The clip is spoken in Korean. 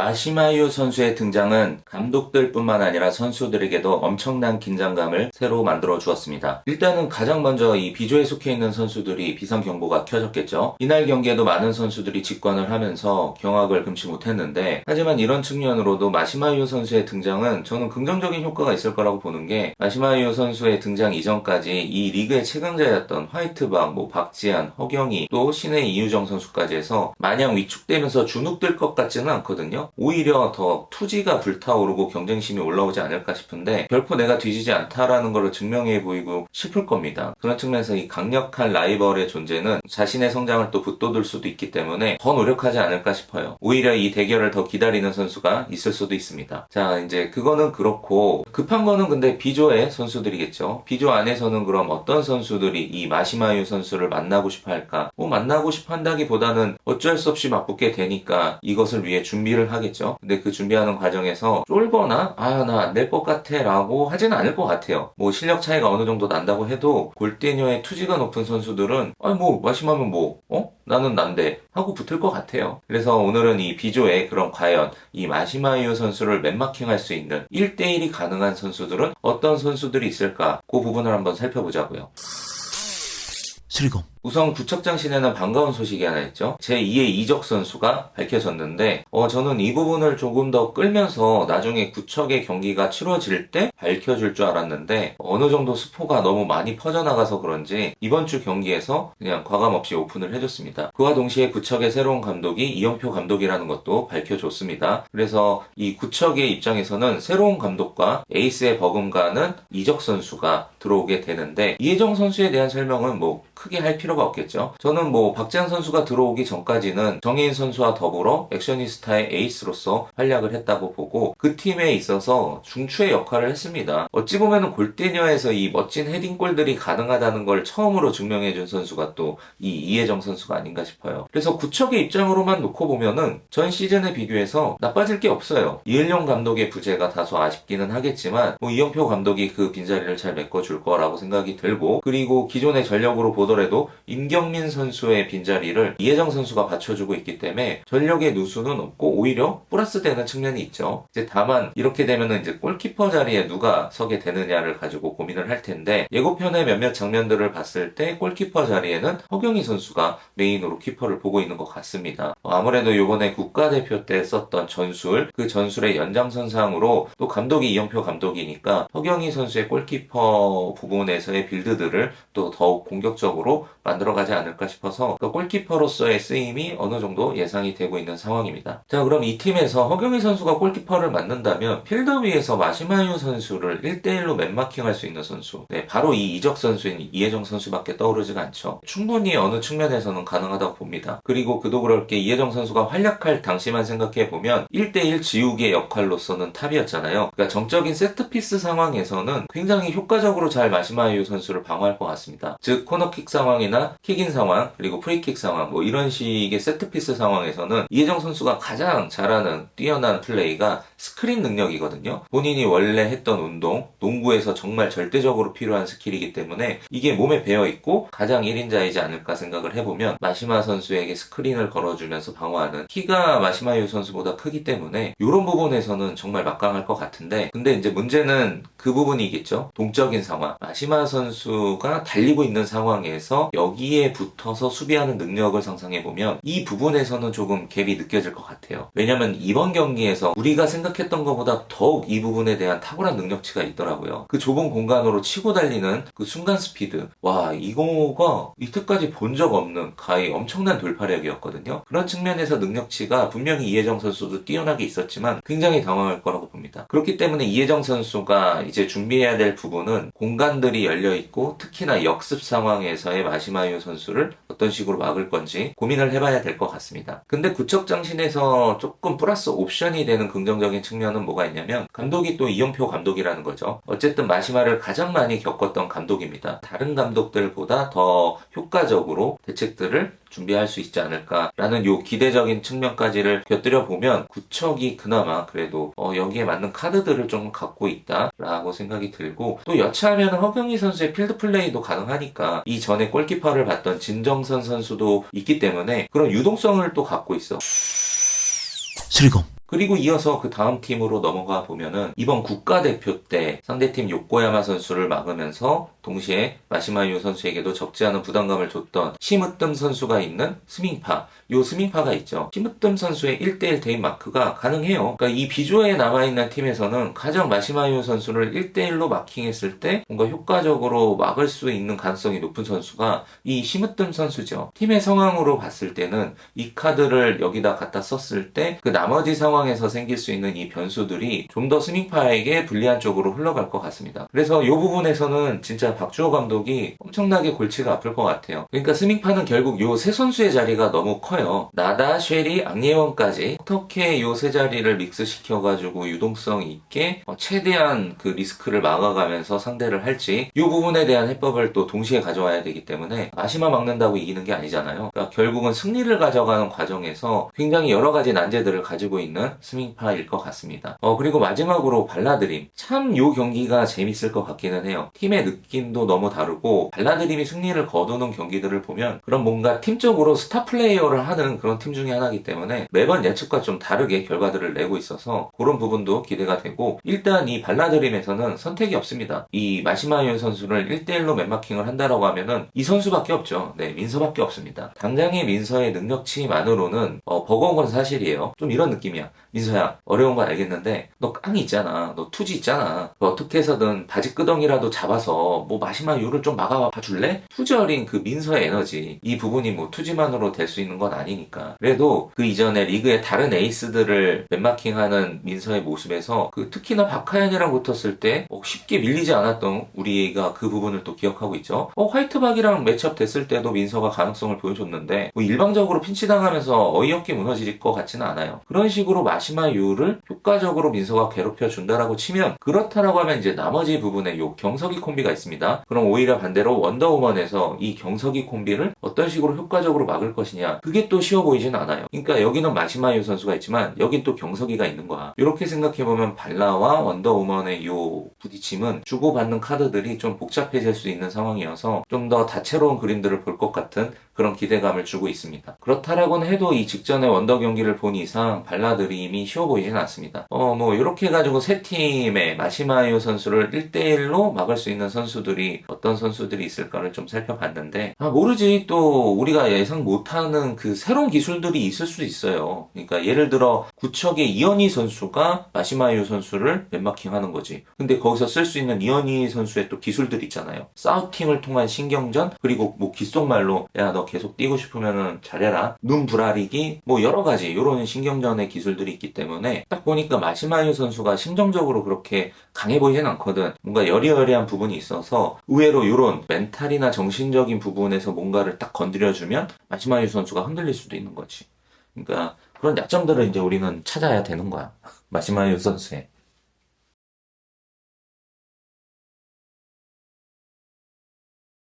나시마유 선수의 등장은 감독들 뿐만 아니라 선수들에게도 엄청난 긴장감을 새로 만들어 주었습니다. 일단은 가장 먼저 이 비조에 속해 있는 선수들이 비상 경보가 켜졌겠죠. 이날 경기에도 많은 선수들이 직관을 하면서 경악을 금치 못했는데 하지만 이런 측면으로도 마시마유 선수의 등장은 저는 긍정적인 효과가 있을 거라고 보는 게 마시마유 선수의 등장 이전까지 이 리그의 최강자였던 화이트박, 뭐 박지한, 허경희 또 신의 이유정 선수까지 해서 마냥 위축되면서 주눅들 것 같지는 않거든요. 오히려 더 투지가 불타오르고 경쟁심이 올라오지 않을까 싶은데 결코 내가 뒤지지 않다라는 것을 증명해 보이고 싶을 겁니다. 그런 측면에서 이 강력한 라이벌의 존재는 자신의 성장을 또 붙돋을 수도 있기 때문에 더 노력하지 않을까 싶어요. 오히려 이 대결을 더 기다리는 선수가 있을 수도 있습니다. 자, 이제 그거는 그렇고 급한 거는 근데 비조의 선수들이겠죠. 비조 안에서는 그럼 어떤 선수들이 이 마시마유 선수를 만나고 싶어 할까? 뭐 만나고 싶어 한다기보다는 어쩔 수 없이 맞붙게 되니까 이것을 위해 준비를 하 겠죠. 근데 그 준비하는 과정에서 쫄거나 아 나 안 될 것 같아 라고 하지는 않을 것 같아요. 뭐 실력 차이가 어느 정도 난다고 해도 골대녀의 투지가 높은 선수들은 아니 뭐 마시마면 뭐 어? 나는 난데 하고 붙을 것 같아요. 그래서 오늘은 이 비조의 그런 과연 이 마시마유 선수를 맨마킹할 수 있는 1대1이 가능한 선수들은 어떤 선수들이 있을까? 그 부분을 한번 살펴보자고요. 수리공 우선 구척장 시내는 반가운 소식이 하나 있죠. 제2의 이적 선수가 밝혀졌는데, 어, 저는 이 부분을 조금 더 끌면서 나중에 구척의 경기가 치러질 때 밝혀줄 줄 알았는데, 어느 정도 스포가 너무 많이 퍼져나가서 그런지 이번 주 경기에서 그냥 과감 없이 오픈을 해줬습니다. 그와 동시에 구척의 새로운 감독이 이영표 감독이라는 것도 밝혀줬습니다. 그래서 이 구척의 입장에서는 새로운 감독과 에이스의 버금가는 이적 선수가 들어오게 되는데, 이혜정 선수에 대한 설명은 뭐 크게 할 필요 가 없겠죠. 저는 뭐 박지한 선수가 들어오기 전까지는 정혜인 선수와 더불어 액션니스타의 에이스로서 활약을 했다고 보고 그 팀에 있어서 중추의 역할을 했습니다. 어찌 보면은 골대녀에서 이 멋진 헤딩골들이 가능하다는 걸 처음으로 증명해준 선수가 또 이 이혜정 선수가 아닌가 싶어요. 그래서 구척의 입장으로만 놓고 보면은 전 시즌에 비교해서 나빠질 게 없어요. 이을용 감독의 부재가 다소 아쉽기는 하겠지만 뭐 이영표 감독이 그 빈자리를 잘 메꿔줄 거라고 생각이 들고 그리고 기존의 전력으로 보더라도 임경민 선수의 빈자리를 이혜정 선수가 받쳐주고 있기 때문에 전력의 누수는 없고 오히려 플러스 되는 측면이 있죠. 이제 다만 이렇게 되면은 이제 골키퍼 자리에 누가 서게 되느냐를 가지고 고민을 할 텐데 예고편의 몇몇 장면들을 봤을 때 골키퍼 자리에는 허경희 선수가 메인으로 키퍼를 보고 있는 것 같습니다. 어, 아무래도 요번에 국가대표 때 썼던 전술 그 전술의 연장선상으로 또 감독이 이영표 감독이니까 허경희 선수의 골키퍼 부분에서의 빌드들을 또 더욱 공격적으로 만 들어가지 않을까 싶어서 그 골키퍼로서의 쓰임이 어느 정도 예상이 되고 있는 상황입니다. 자 그럼 이 팀에서 허경희 선수가 골키퍼를 맡는다면 필드 위에서 마시마유 선수를 1대1로 맨마킹할 수 있는 선수 네 바로 이 이적 선수인 이혜정 선수밖에 떠오르지가 않죠. 충분히 어느 측면에서는 가능하다고 봅니다. 그리고 그도 그럴 게 이혜정 선수가 활약할 당시만 생각해보면 1대1 지우개 역할로서는 탑이었잖아요. 그러니까 정적인 세트피스 상황에서는 굉장히 효과적으로 잘 마시마유 선수를 방어할 것 같습니다. 즉 코너킥 상황이나 킥인 상황 그리고 프리킥 상황 뭐 이런 식의 세트피스 상황에서는 이혜정 선수가 가장 잘하는 뛰어난 플레이가 스크린 능력이거든요. 본인이 원래 했던 운동, 농구에서 정말 절대적으로 필요한 스킬이기 때문에 이게 몸에 배어 있고 가장 1인자이지 않을까 생각을 해보면 마시마 선수에게 스크린을 걸어주면서 방어하는 키가 마시마 유 선수보다 크기 때문에 이런 부분에서는 정말 막강할 것 같은데 근데 이제 문제는 그 부분이겠죠. 동적인 상황. 마시마 선수가 달리고 있는 상황에서 여기에 붙어서 수비하는 능력을 상상해보면 이 부분에서는 조금 갭이 느껴질 것 같아요. 왜냐면 이번 경기에서 우리가 생각했던 것보다 더욱 이 부분에 대한 탁월한 능력치가 있더라고요. 그 좁은 공간으로 치고 달리는 그 순간 스피드. 와, 이거가 이때까지 본 적 없는 가히 엄청난 돌파력이었거든요. 그런 측면에서 능력치가 분명히 이혜정 선수도 뛰어나게 있었지만 굉장히 당황할 거라고 봅니다. 그렇기 때문에 이혜정 선수가 이제 준비해야 될 부분은 공간들이 열려 있고 특히나 역습 상황에서의 마 시마유 선수를 어떤 식으로 막을 건지 고민을 해봐야 될 것 같습니다. 근데 구척 장신에서 조금 플러스 옵션이 되는 긍정적인 측면은 뭐가 있냐면 감독이 또 이영표 감독이라는 거죠. 어쨌든 마시마를 가장 많이 겪었던 감독입니다. 다른 감독들보다 더 효과적으로 대책들을 준비할 수 있지 않을까라는 요 기대적인 측면까지를 곁들여 보면 구척이 그나마 그래도 어, 여기에 맞는 카드들을 좀 갖고 있다라고 생각이 들고 또 여차하면 허경희 선수의 필드 플레이도 가능하니까 이 전에 골키퍼 를 봤던 진정선 선수도 있기 때문에 그런 유동성을 또 갖고 있어. 수리공 그리고 이어서 그 다음 팀으로 넘어가 보면은 이번 국가대표 때 상대팀 요코야마 선수를 막으면서 동시에 마시마유 선수에게도 적지 않은 부담감을 줬던 심으뜸 선수가 있는 스밍파 요 스밍파가 있죠. 심으뜸 선수의 1대1 대인 마크가 가능해요. 그러니까 이 비조에 남아있는 팀에서는 가장 마시마유 선수를 1대1로 마킹했을 때 뭔가 효과적으로 막을 수 있는 가능성이 높은 선수가 이 심으뜸 선수죠. 팀의 상황으로 봤을 때는 이 카드를 여기다 갖다 썼을 때 그 나머지 상황에서 생길 수 있는 이 변수들이 좀 더 스밍파에게 불리한 쪽으로 흘러갈 것 같습니다. 그래서 이 부분에서는 진짜 박주호 감독이 엄청나게 골치가 아플 것 같아요. 그러니까 스밍파는 결국 요 세 선수의 자리가 너무 커요. 나다, 쉐리, 앙예원까지 어떻게 요 세 자리를 믹스시켜가지고 유동성 있게 어, 최대한 그 리스크를 막아가면서 상대를 할지 이 부분에 대한 해법을 또 동시에 가져와야 되기 때문에 아시마 막는다고 이기는 게 아니잖아요. 그러니까 결국은 승리를 가져가는 과정에서 굉장히 여러 가지 난제들을 가지고 있는 스밍파일 것 같습니다. 어 그리고 마지막으로 발라드림 참 요 경기가 재밌을 것 같기는 해요. 팀의 느낌 도 너무 다르고 발라드림이 승리를 거두는 경기들을 보면 그런 뭔가 팀적으로 스타 플레이어를 하는 그런 팀 중에 하나이기 때문에 매번 예측과 좀 다르게 결과들을 내고 있어서 그런 부분도 기대가 되고 일단 이 발라드림에서는 선택이 없습니다. 이 마시마유 선수를 1대1로 맨마킹을 한다라고 하면은 이 선수밖에 없죠. 네, 민서밖에 없습니다. 당장의 민서의 능력치만으로는 어, 버거운 건 사실이에요. 좀 이런 느낌이야. 민서야, 어려운 거 알겠는데 너 깡이 있잖아. 너 투지 있잖아. 그 어떻게 해서든 바지 끄덩이라도 잡아서 뭐 마시마유를 좀 막아봐 줄래? 어린 그 민서의 에너지 이 부분이 뭐 투지만으로 될 수 있는 건 아니니까. 그래도 그 이전에 리그의 다른 에이스들을 맨마킹하는 민서의 모습에서 그 특히나 박하연이랑 붙었을 때 어, 쉽게 밀리지 않았던 우리가 그 부분을 또 기억하고 있죠. 어, 화이트박이랑 매치업 됐을 때도 민서가 가능성을 보여줬는데 뭐 일방적으로 핀치당하면서 어이없게 무너질 것 같지는 않아요. 그런 식으로 마시마 유를 효과적으로 민서가 괴롭혀 준다라고 치면 그렇다라고 하면 이제 나머지 부분에 요 경석이 콤비가 있습니다. 그럼 오히려 반대로 원더우먼에서 이 경석이 콤비를 어떤 식으로 효과적으로 막을 것이냐 그게 또 쉬워 보이진 않아요. 그러니까 여기는 마시마유 선수가 있지만 여긴 또 경석이가 있는 거야. 이렇게 생각해보면 발라와 원더우먼의 요 부딪힘은 주고받는 카드들이 좀 복잡해질 수 있는 상황이어서 좀 더 다채로운 그림들을 볼 것 같은 그런 기대감을 주고 있습니다. 그렇다라고는 해도 이 직전의 원더 경기를 본 이상 발라드림이 쉬워 보이진 않습니다. 어, 뭐, 이렇게 해가지고 세 팀의 마시마요 선수를 1대1로 막을 수 있는 선수들 이 어떤 선수들이 있을까를 좀 살펴봤는데, 아, 모르지. 또, 우리가 예상 못하는 그 새로운 기술들이 있을 수 있어요. 그러니까 예를 들어, 구척의 이현희 선수가 마시마요 선수를 맨마킹 하는 거지. 근데 거기서 쓸 수 있는 이현희 선수의 또 기술들 있잖아요. 사우팅을 통한 신경전, 그리고 뭐 귓속말로, 야, 너 계속 뛰고 싶으면은 잘해라. 눈 부라리기, 뭐 여러 가지 이런 신경전의 기술들이 있기 때문에 딱 보니까 마시마유 선수가 심정적으로 그렇게 강해 보이진 않거든. 뭔가 여리여리한 부분이 있어 서 의외로 이런 멘탈이나 정신적인 부분에서 뭔가를 딱 건드려주면 마시마유 선수가 흔들릴 수도 있는 거지. 그러니까 그런 약점들을 이제 우리는 찾아야 되는 거야. 마시마유 선수의.